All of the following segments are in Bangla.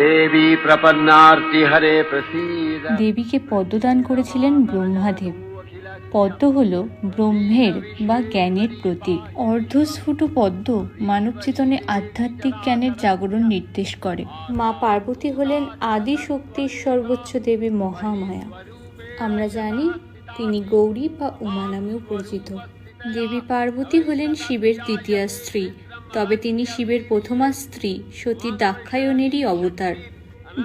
দেবী প্রপন্নার্তি হরে প্রসীদ। দেবীকে পদ্মদান করেছিলেন ব্রহ্মাদেব। পদ্ম হল ব্রহ্মের বা জ্ঞানের প্রতীক। অর্ধস্ফুট পদ্ম মানব চেতনে আধ্যাত্মিক জ্ঞানের জাগরণ নির্দেশ করে। মা পার্বতী হলেন আদি শক্তির সর্বোচ্চ দেবী মহামায়া। আমরা জানি তিনি গৌরী বা উমা নামেও পরিচিত। দেবী পার্বতী হলেন শিবের তৃতীয়া স্ত্রী। তবে তিনি শিবের প্রথমা স্ত্রী সতীর দাক্ষায়ণেরই অবতার।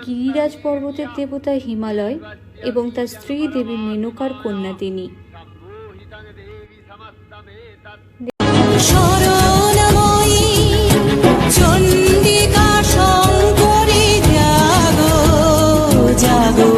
গিরিরাজ পর্বতের দেবতা হিমালয় এবং তার স্ত্রী দেবী মেনুকার কন্যা তিনি। জাগো।